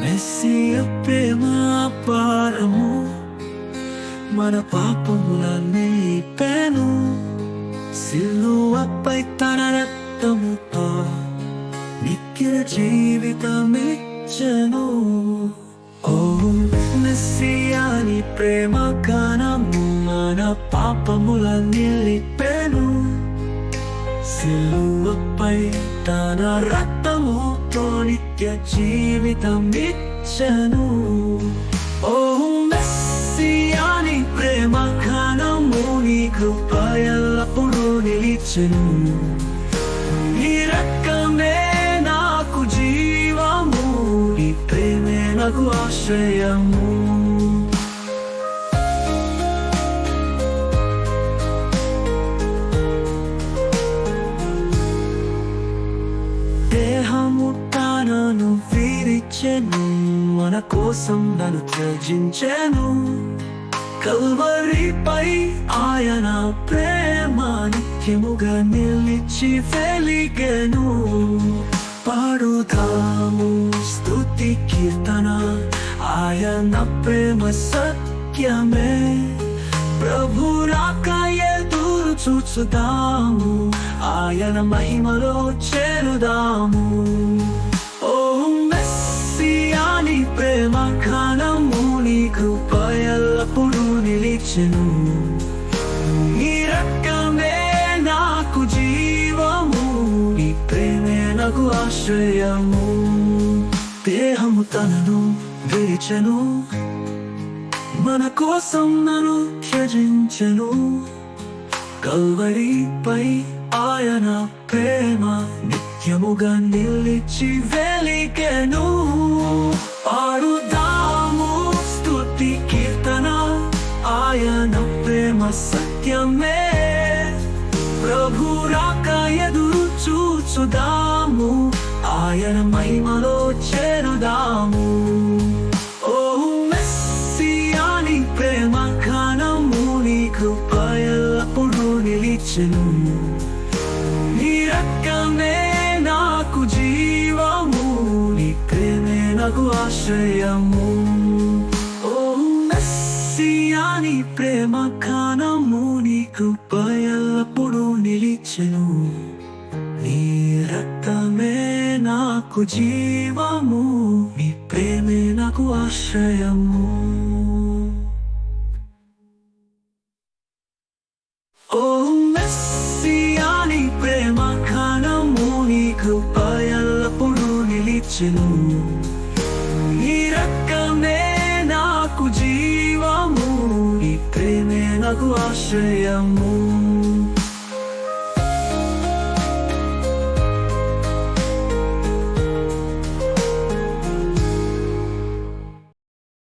మెస్సియ ప్రేమ పారము. మన పాపములన్నీ పేను సిల్లువపై తన రక్తముతో నిఖిల జీవితమిచ్చను. ఓ మెస్సియాని ప్రేమ కానము మన పాపములన్నీ పేను సిలువపై తన రక్తముతో నిత్య జీవితం ఇచ్చను. ఓ మెస్సియాని ప్రేమ ఘనము నీ కృపయల్లప్పుడు నిలిచెను. నీ రక్తమే నాకు జీవము నీ ప్రేమే నాకు ఆశ్రయము. తానను వీరిచెను మన కోసం నన్ను త్యజించెను. కల్వరిపై ఆయన ప్రేమ నిత్యముగా నిలిచి వెలిగెను. పాడుతాము స్తుతి కీర్తన ఆయన ప్రేమ సత్యమే. ప్రభు రాక ఎదురు చూచుదాము ఆయన మహిమలో చేరుదాము. ఓ మెస్సియాని ప్రేమ ఘనము నీ కృప ఎల్లప్పుడూ నిలిచెను. నీ రక్తమే నాకు జీవము నీ ప్రేమే నాకు ఆశ్రయము. దేహము తనను విరిచెను మన కోసం నన్ను త్యజించెను. కల్వరిపై ఆయన ప్రేమ నిత్యముగా నిలిచి వెలిగెను ప్రభు రాక ఎదురు చూచుదాము. ఆయన మహిమలో చేరుదాము. ఓ మెస్సియాని ప్రేమ ఘనము నీ కృప నిలిచెను. నీ రక్తమే నాకు జీవము నీ ప్రేమే నాకు ఆశ్రయము. కాని ప్రేమ కానము నీకు కృప ఎల్లప్పుడూ నిలిచెను. నీ రక్తమే నాకు జీవము నీ ప్రేమే నాకు ఆశ్రయము. ఓ మెస్సియాని ప్రేమ ఘనము నీ కృప ఎల్లప్పుడూ నిలిచెను. నీ రక్తమే నాకు జీవము నీ ప్రేమే నాకు ఆశ్రయము